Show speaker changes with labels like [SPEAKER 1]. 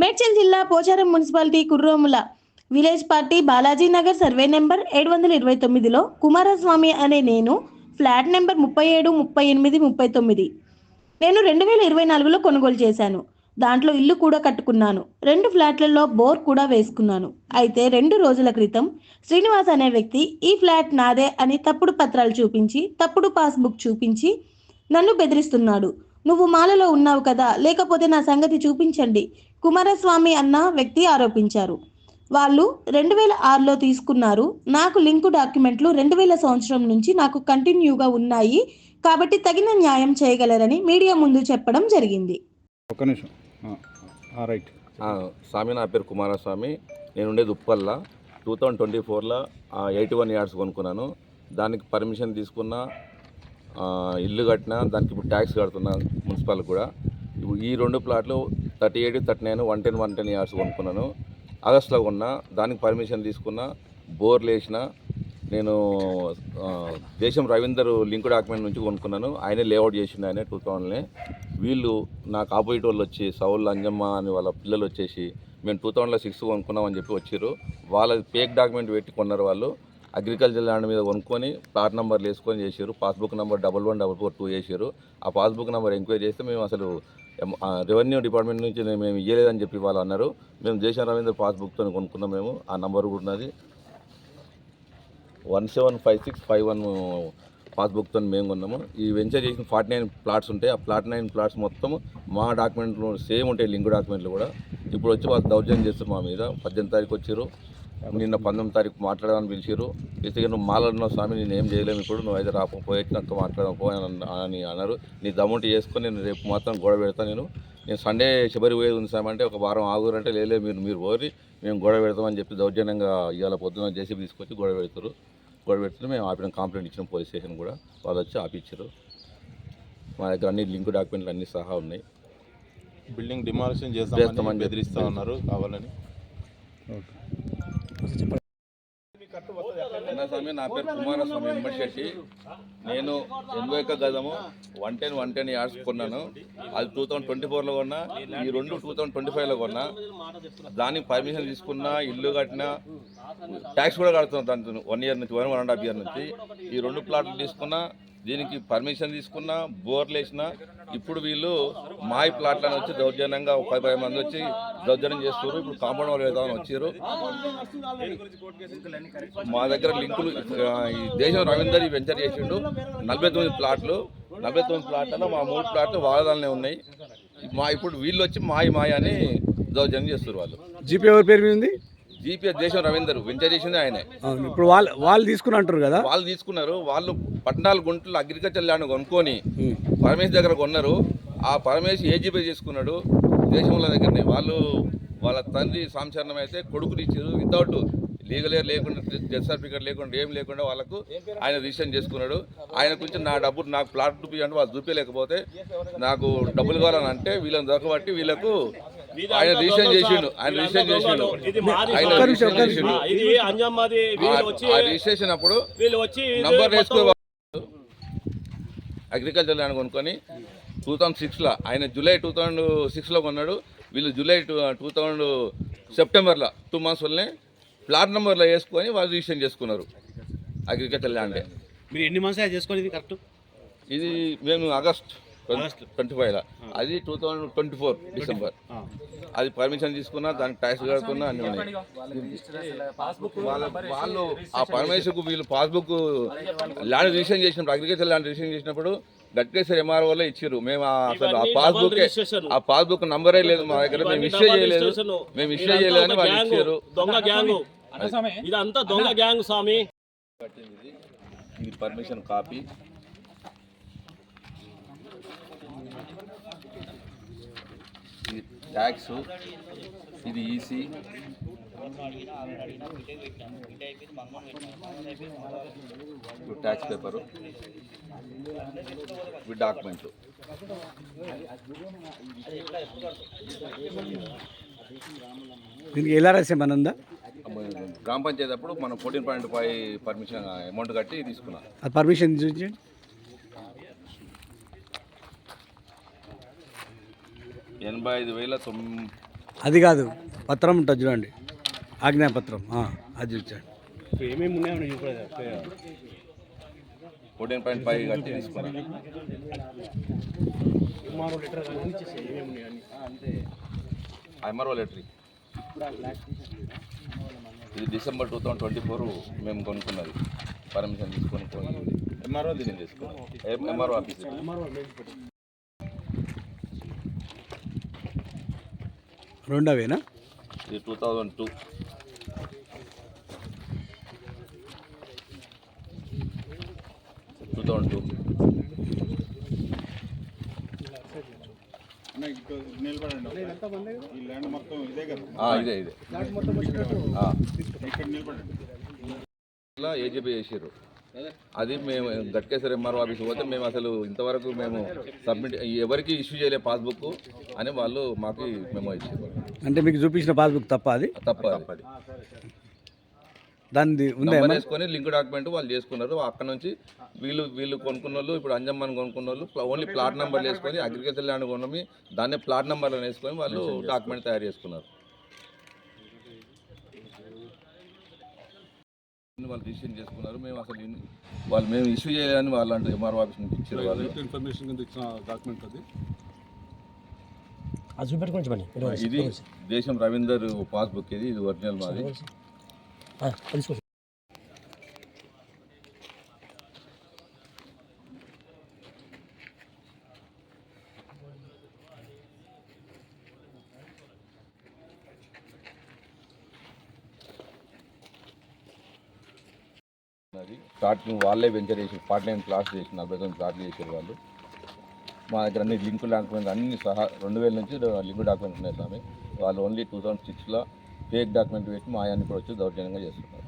[SPEAKER 1] మేడ్చల్ జిల్లా Pocharam municipality Kurromula village party Balaji Nagar survey number ఏడు వందల ఇరవై తొమ్మిదిలో కుమారస్వామి అనే నేను ఫ్లాట్ నెంబర్ ముప్పై ఏడు ముప్పై ఎనిమిది ముప్పై తొమ్మిది. నేను రెండు వేల ఇరవై నాలుగులో కొనుగోలు చేశాను. దాంట్లో ఇల్లు కూడా కట్టుకున్నాను. రెండు ఫ్లాట్లలో బోర్ కూడా వేసుకున్నాను. అయితే రెండు రోజుల క్రితం శ్రీనివాస్ అనే వ్యక్తి ఈ ఫ్లాట్ నాదే అని తప్పుడు పత్రాలు చూపించి తప్పుడు పాస్బుక్ చూపించి నన్ను బెదిరిస్తున్నాడు. నువ్వు మాలలో ఉన్నావు కదా లేకపోతే నా సంగతి చూపించండి. కుమారస్వామి అన్న వ్యక్తి ఆరోపించారు. వాళ్ళు రెండు వేల ఆరులో తీసుకున్నారు. నాకు లింకు డాక్యుమెంట్లు రెండు వేల సంవత్సరం నుంచి నాకు కంటిన్యూగా ఉన్నాయి. కాబట్టి తగిన న్యాయం చేయగలరని మీడియా ముందు చెప్పడం జరిగింది.
[SPEAKER 2] ఒక్క నిమిషం. రైట్.
[SPEAKER 3] ఆ, స్వామి నా పేరు కుమారస్వామి. నేను ఉండేది ఉప్పల్ల. టూ థౌజండ్ ట్వంటీ ఫోర్లో ఎయిటీ వన్ యార్డ్స్ కొనుక్కున్నాను. దానికి పర్మిషన్ తీసుకున్న ఇల్లు కట్టిన దానికి ఇప్పుడు ట్యాక్స్ కడుతున్నా మున్సిపల్ కూడా. ఇప్పుడు ఈ రెండు ప్లాట్లు thirty eight thirty nine one ten one ten years కొనుక్కున్నాను. ఆగస్ట్లో కొన్నా దానికి పర్మిషన్ తీసుకున్న బోర్లు వేసిన నేను దేశం రవీందర్ లింక్ డాక్యుమెంట్ నుంచి కొనుక్కున్నాను. ఆయనే లేఅవుట్ చేసిండు ఆయన టూ థౌజండ్లే. వీళ్ళు నాకు ఆపోజిట్ వాళ్ళు వచ్చి సౌల్ అంజమ్మ అని వాళ్ళ పిల్లలు వచ్చేసి మేము టూ థౌజండ్లో సిక్స్ కొనుక్కున్నామని చెప్పి వచ్చారు వాళ్ళ ఫేక్ డాక్యుమెంట్ పెట్టి కొన్నారు వాళ్ళు. అగ్రికల్చర్ ల్యాండ్ మీద కొనుక్కొని ప్లాట్ నెంబర్లు వేసుకొని చేశారు. Passbook number double one double four two చేశారు ఆ పాస్బుక్ నెంబర్ ఎంక్వైరీ చేస్తే మేము అసలు రెవెన్యూ డిపార్ట్మెంట్ నుంచి మేము ఇయ్యలేదని చెప్పి వాళ్ళు అన్నారు. మేము దేశం రవీంద్ర పాస్బుక్తో కొనుక్కున్నాం మేము. ఆ నెంబర్ కూడా ఉన్నది. One seven five six five one పాస్బుక్తో మేము కొన్నాము. ఈ వెంచర్ చేసిన ఫార్టీ నైన్ ప్లాట్స్ ఉంటాయి ఆ ప్లాట్ నైన్ ప్లాట్స్ మొత్తం మా డాక్యుమెంట్లు సేమ్ ఉంటాయి లింక్ డాక్యుమెంట్లు కూడా. ఇప్పుడు వచ్చి వాళ్ళు దౌర్జన్యం చేస్తారు మా మీద. పద్దెనిమిది తారీఖు వచ్చారు. నిన్న పంతొమ్మిది తారీఖు మాట్లాడమని పిలిచారు పిలిచి నువ్వు మాలన్న స్వామి నేను ఏం చేయలేము ఇప్పుడు నువ్వు అయితే రాపో పోయొచ్చినాక మాట్లాడదాం పో అని అన్న- అని అన్నారు. నీ దమ్ముంటి చేసుకొని నేను రేపు మాత్రం గొడవ పెడతాను నేను. నేను సండే శబరి పోయేది ఉంది సార్ అంటే ఒక వారం ఆగురంటే లేలే మీరు మీరు పోరి మేము గొడవ పెడతామని చెప్పి దౌర్జన్యంగా ఇవాళ పొద్దున జేసీబీ తీసుకొచ్చి గొడవ పెడతారు గొడవ పెడుతుంటే మేము ఆపిన కంప్లైంట్ ఇచ్చిన పోలీస్ స్టేషన్ కూడా. వాళ్ళు వచ్చి ఆపిచ్చారు మా దగ్గర అన్ని లింక్ డాక్యుమెంట్లు అన్ని సహా ఉన్నాయి.
[SPEAKER 4] బిల్డింగ్ డిమాలిషన్
[SPEAKER 3] చేస్తామని
[SPEAKER 4] బెదిరిస్తా ఉన్నారు కావాలని.
[SPEAKER 2] ఓకే.
[SPEAKER 3] చెప్పండి కన్నస్వామి నా పేరు కుమారస్వామి వెంబడిశెట్టి నేను ఎనభై ఒక్క గజము one ten one ten yards కొన్నాను. అది టూ థౌసండ్ ట్వంటీ ఫోర్లో కొన్నా ఈ రెండు టూ థౌసండ్ ట్వంటీ ఫైవ్లో కొన్నా. దానికి పర్మిషన్ తీసుకున్నా ఇల్లు కట్టినా ట్యాక్స్ కూడా కడుతున్నాను దాని వన్ ఇయర్ నుంచి one one and half year నుంచి. ఈ రెండు ప్లాట్లు తీసుకున్నా దీనికి పర్మిషన్ తీసుకున్నా బోర్లు వేసిన ఇప్పుడు వీళ్ళు మాయి ప్లాట్లను వచ్చి దౌర్జన్యంగా ఒక పది పది మంది వచ్చి దౌర్జన్యం చేస్తున్నారు. ఇప్పుడు కాంపౌండ్ వాళ్ళు వేద్దామని వచ్చారు మా దగ్గర లింకులు ఈ దేశం రవీందర్ ఈ వెంచర్ చేసిండు. నలభై తొమ్మిది ప్లాట్లు నలభై తొమ్మిది ప్లాట్లలో మా మూడు ప్లాట్లు వాడదాలనే ఉన్నాయి. మా ఇప్పుడు వీళ్ళు వచ్చి మాయి మాయ అని దౌర్జన్యం చేస్తున్నారు వాళ్ళు.
[SPEAKER 5] జీపీ ఎవరి పేరు మీద ఉంది
[SPEAKER 3] జీపీఎస్ దేశం రవీందర్ వెంచర్ చేసింది ఆయనే.
[SPEAKER 5] అవును ఇప్పుడు వాళ్ళు వాళ్ళు తీసుకుని అంటారు కదా?
[SPEAKER 3] వాళ్ళు తీసుకున్నారు. వాళ్ళు పద్నాలుగు గుంటలు అగ్రికల్చర్ ల్యాండ్ కొనుక్కొని. పరమేశ్ దగ్గర కొన్నారు. ఆ పరమేశ్ ఏజీపీ చేసుకున్నాడు? దేశంలో దగ్గరనే. వాళ్ళు వాళ్ళ తండ్రి సంచలనం అయితే కొడుకుని ఇచ్చారు. వితౌట్ లీగల్ ఇయర్ లేకుండా డెత్ సర్టిఫికేట్ లేకుండా ఏం లేకుండా వాళ్ళకు ఆయన రిజిస్ట్రేషన్ చేసుకున్నాడు. ఆయన కొంచెం నా డబ్బు నాకు ప్లాట్ చూపించండి వాళ్ళు చూపించలేకపోతే నాకు డబ్బులు కావాలని అంటే వీళ్ళని దొరకబట్టి వీళ్ళకు ఆయన రిజిస్ట్రేషన్ చేసిండు ఆయన రిజిస్ట్రేషన్ చేసిండు.
[SPEAKER 6] ఇది మాది
[SPEAKER 3] ఆయన రిజిస్ట్రేషన్
[SPEAKER 6] ఆ,
[SPEAKER 3] చేసిండు.
[SPEAKER 6] ఇది అంజమ్మది వీళ్ళు వచ్చి
[SPEAKER 3] ఆ రిజిస్ట్రేషన్ అప్పుడు
[SPEAKER 6] వీళ్ళు వచ్చి ఇది
[SPEAKER 3] నంబర్ వేసుకో అగ్రికల్చర్ ల్యాండ్ కొనుక్కొని టూ థౌజండ్ సిక్స్లో ఆయన జూలై టూ థౌజండ్ సిక్స్లో కొన్నాడు. వీళ్ళు జూలై టూ టూ థౌజండ్ సెప్టెంబర్లో టూ మంత్స్ వల్లనే ప్లాట్ నెంబర్లో వేసుకొని వాళ్ళు రిజిస్ట్రేషన్ చేసుకున్నారు అగ్రికల్చర్ ల్యాండ్.
[SPEAKER 7] మీరు ఎన్ని మంత్స్ చేసుకొని ఇది కరెక్ట్?
[SPEAKER 3] ఇది మేము ఆగస్ట్ ట్వంటీ ఫైవ్లో. అది two thousand twenty four December. అది పర్మిషన్ తీసుకున్నా దానికి ట్యాక్స్ కడుతున్నా అన్నీ ఉన్నాయి. వాళ్ళ వాళ్ళు ఆ పరమేశ్వరకు వీళ్ళు పాస్బుక్ ల్యాండ్ రిజిస్ట్రేషన్ చేసినప్పుడు అగ్రికల్చర్ ల్యాండ్ రిజిస్ట్రేషన్ చేసినప్పుడు గట్కేశ్వర్ ఎంఆర్ఓలో ఇచ్చారు మేము ఆ- అసలు ఆ పాస్బుక్. ఆ పాస్బుక్ నంబరే లేదు మా దగ్గర. మేము ఇష్యూ చేయలేదు. మేము ఇష్యూ చేయలేదని
[SPEAKER 6] ఒక
[SPEAKER 3] వాళ్ళు ఇచ్చారు
[SPEAKER 6] దొంగ గ్యాంగ్ ఇదంతా దొంగ గ్యాంగ్ స్వామి.
[SPEAKER 3] కట్టింది. ఇది. ఇది పర్మిషన్ కాపీ ఇది ట్యాక్స్ ఇది ఈసీ. ట్యాక్స్ పేపరు ఇవి డాక్యుమెంట్లు
[SPEAKER 5] దీనికి ఎల్ఆర్ఎస్ ఏమైనా ఉందా?
[SPEAKER 3] గ్రామ పంచాయతీ అప్పుడు మనం fourteen point five permission amount కట్టి తీసుకున్నాం.
[SPEAKER 5] పర్మిషన్ చూపించండి.
[SPEAKER 3] ఎనభై ఐదు వేల తొమ్మిది
[SPEAKER 5] అది కాదు పత్రం ఉంటుంది చూడండి. ఆజ్ఞాపత్రం అది చూడండి.
[SPEAKER 7] ఏమేమి ఉన్నాయో చూపలేదు
[SPEAKER 3] ఫోర్టీన్ పాయింట్ ఫైవ్ కట్టి తీసుకున్నాను
[SPEAKER 7] సుమారు లీటర్.
[SPEAKER 3] ఇది December two thousand twenty four మేము కొనుక్కున్నది. పర్మిషన్ తీసుకొని ఎంఆర్ఓ దీన్ని తీసుకున్నాం ఎంఆర్ఓ ఆఫీస్
[SPEAKER 5] రెండవేనా?
[SPEAKER 3] ఇది two thousand two. Two thousand two. ఇదే ఇదే ఆ. ఇలా ఏజీబీ చేసారు అది మేము గట్కేశ్వర ఎంఆర్ఓ ఆఫీస్ పోతే మేము అసలు ఇంతవరకు మేము సబ్మిట్ ఎవరికి ఇష్యూ చేయలే పాస్బుక్ అని వాళ్ళు మాకు మేము ఇచ్చారు.
[SPEAKER 5] అంటే మీకు చూపించిన పాస్బుక్ తప్ప అది?
[SPEAKER 3] తప్ప తప్పది.
[SPEAKER 5] ఉందా ఏమన్నా?
[SPEAKER 3] వేసుకొని లింక్ డాక్యుమెంట్ వాళ్ళు చేసుకున్నారు. అక్కడ నుంచి వీళ్ళు వీళ్ళు కొనుక్కున్న వాళ్ళు ఇప్పుడు అంజమ్మన్ కొనుక్కున్న వాళ్ళు ఓన్లీ ప్లాట్ నెంబర్లు వేసుకొని అగ్రికల్చర్ ల్యాండ్ కొనమి దాన్నే ప్లాట్ నెంబర్లు వేసుకొని వాళ్ళు డాక్యుమెంట్ తయారు చేసుకున్నారు. వాళ్ళు డిసిషన్ చేసుకున్నారు. మేము అసలు వాళ్ళు మేము ఇష్యూ చేయాలని వాళ్ళు అంటే ఎంఆర్ఓ ఆఫీస్ నుంచి ఇచ్చారు వాళ్ళు.
[SPEAKER 2] ఇన్ఫర్మేషన్ కింద ఇచ్చిన డాక్యుమెంట్ అది?
[SPEAKER 6] అది చూపెట్టుకోండి
[SPEAKER 3] ఇది దేశం రవీందర్ పాస్బుక్ ఇది ఇది ఒరిజినల్ మాది. అది స్టార్టింగ్ వాళ్ళే వెంచర్ చేసి పార్ట్ నైన్ ప్లాట్స్ చేసి నలభై తొమ్మిది ప్లాట్లు చేసారు వాళ్ళు. మా దగ్గర అన్ని లింక్ డాక్యుమెంట్స్ అన్ని సహా రెండు వేల నుంచి లింక్ డాక్యుమెంట్స్ ఉన్నాయి స్వామి. వాళ్ళు ఓన్లీ టూ థౌసండ్ సిక్స్లో ఫేక్ డాక్యుమెంట్ పెట్టి మా ఆయన్ని కూడా వచ్చి దౌర్జన్యంగా చేస్తున్నారు.